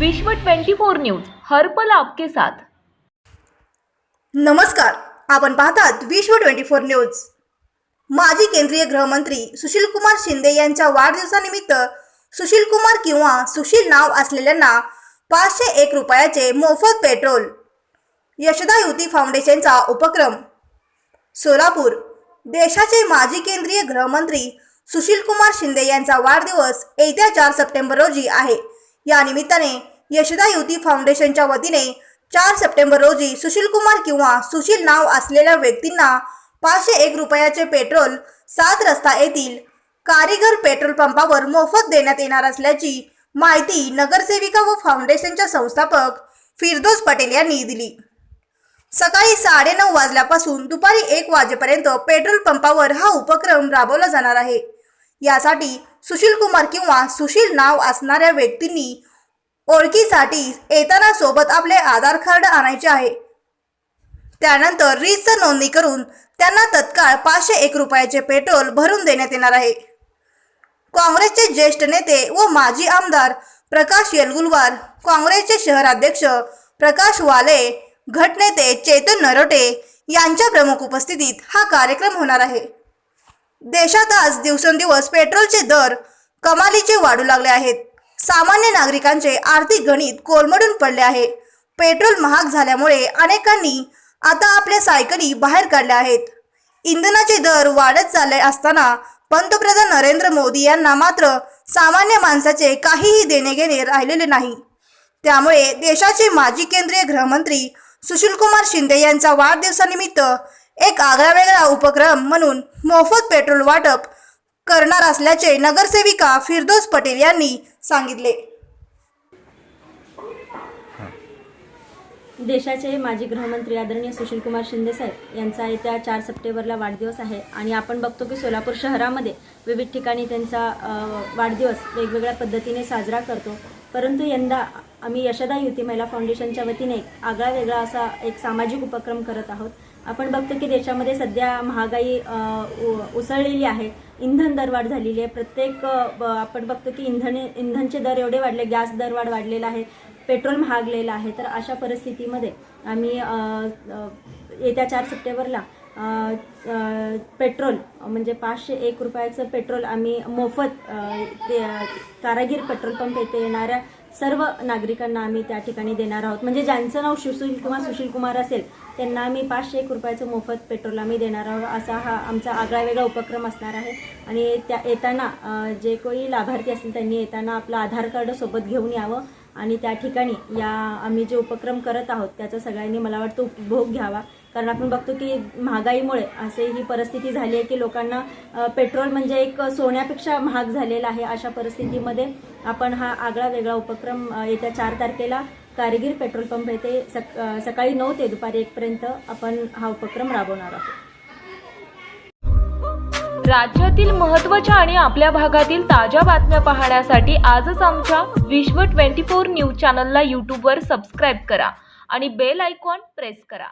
विश्व 24 न्यूज हर्पल आपके साथ. नमस्कार आपण पाहतात विश्व ट्वेंटी फोर न्यूज. माजी केंद्रीय गृहमंत्री सुशीलकुमार शिंदे यांच्या वाढदिवसानिमित्त सुशीलकुमार किंवा सुशील नाव असलेल्यांना पाचशे एक रुपयाचे मोफत पेट्रोल. यशदा युती फाउंडेशनचा उपक्रम. सोलापूर देशाचे माजी केंद्रीय गृहमंत्री सुशीलकुमार शिंदे यांचा वाढदिवस येत्या चार सप्टेंबर रोजी आहे. या निमित्ताने यशदा युती फाउंडेशनच्या वतीने चार सप्टेंबर रोजी सुशीलकुमार किंवा सुशील नाव असलेल्या व्यक्तींना पाचशे एक रुपयाचे पेट्रोल सात रस्ता येथील कारीगर पेट्रोल पंपावर मोफत देण्यात येणार असल्याची माहिती नगरसेविका व फाउंडेशनच्या संस्थापक फिरदोस पटेल यांनी दिली. सकाळी साडेनऊ वाजल्यापासून दुपारी एक वाजेपर्यंत पेट्रोल पंपावर हा उपक्रम राबवला जाणार आहे. यासाठी सुशील कुमार किंवा सुशील नाव असणाऱ्या व्यक्तींनी ओळखीसाठी येताना सोबत आपले आधार कार्ड आणायचे आहे. त्यानंतर रीतसर नोंदणी करून त्यांना तत्काळ पाचशे एक रुपयाचे पेट्रोल भरून देण्यात येणार आहे. काँग्रेसचे ज्येष्ठ नेते व माजी आमदार प्रकाश येलगुलवार काँग्रेसचे शहराध्यक्ष प्रकाश वाले गटनेते चेतन नरोटे यांच्या प्रमुख उपस्थितीत हा कार्यक्रम होणार आहे. देशात आज दिवसेंदिवस पेट्रोलचे दर कमालीचे वाढू लागले आहेत. सामान्य नागरिकांचे आर्थिक गणित कोलमडून पडले आहे. पेट्रोल महाग झाल्यामुळे अनेकांनी आता आपल्या सायकली बाहेर काढल्या आहेत. इंधनाचे दर वाढत चालले असताना पंतप्रधान नरेंद्र मोदी यांना मात्र सामान्य माणसाचे काहीही देणे घेणे राहिलेले नाही. त्यामुळे देशाचे माजी केंद्रीय गृहमंत्री सुशीलकुमार शिंदे यांचा वाढदिवसानिमित्त एक आगळावेगळा उपक्रम म्हणून मोफत पेट्रोल वाटप करणार असल्याचे नगरसेविका फिरदोस पटेल यांनी सांगितले. देशाचे माजी गृहमंत्री आदरणीय सुशीलकुमार शिंदे साहेब यांचा येत्या चार सप्टेंबरला वाढदिवस आहे आणि आपण बघतो की सोलापूर शहरामध्ये विविध ठिकाणी त्यांचा वाढदिवस वेगवेगळ्या पद्धतीने साजरा करतो. परंतु यंदा आम्ही यशदा युती महिला फाउंडेशनच्या वतीने एक आगळा वेगळा असा एक सामाजिक उपक्रम करत आहोत. आपण बघतो की देशामध्ये सध्या महागाई उ- उसळलेली आहे. इंधन दरवाढ झालेली आहे. प्रत्येक ब- आपण बघतो की इंधन इंधनचे दर एवढे वाढले गॅस दरवाढ वाढलेला आहे पेट्रोल महागलेलं आहे. तर अशा परिस्थितीमध्ये आम्ही येत्या चार सप्टेंबरला पेट्रोल म्हणजे पाचशे एक रुपयाचं पेट्रोल आम्ही मोफत ते कारागीर पेट्रोल पंप येथे येणाऱ्या सर्व नागरिकांना आम्ही त्या ठिकाणी देणार आहोत. म्हणजे ज्यांचं नाव सुशील किंवा सुशील कुमार असेल त्यांना आम्ही पाचशे एक रुपयाचं मोफत पेट्रोल आम्ही देणार आहोत. असा हा आमचा आगळा वेगळा उपक्रम असणार आहे. आणि त्या येताना जे कोणी लाभार्थी असतील त्यांनी येताना आपलं आधार कार्ड सोबत घेऊन यावं. आणि त्या ठिकाणी या आम्ही जे उपक्रम करत आहोत त्याचा सगळ्यांनी मला वाटतं उपभोग घ्यावा. कारण आपण बघतो की महागाईमुळे असे ही परिस्थिती झाली आहे की लोकांना पेट्रोल म्हणजे एक सोन्यापेक्षा महाग झालेला आहे अशा परिस्थितीमध्ये आपण हा आगळा वेगळा उपक्रम येत्या चार तारखेला कारगिर पेट्रोल पंप येथे सक सकाळी नऊ ते दुपारी एकपर्यंत आपण हा उपक्रम राबवणार आहोत. राज्यातील महत्त्वाच्या आणि आपल्या भागातील ताज्या बातम्या पाहण्यासाठी आजच आमच्या विश्व 24 न्यूज चॅनलला यूट्यूबवर सबस्क्राईब करा आणि बेल आयकॉन प्रेस करा.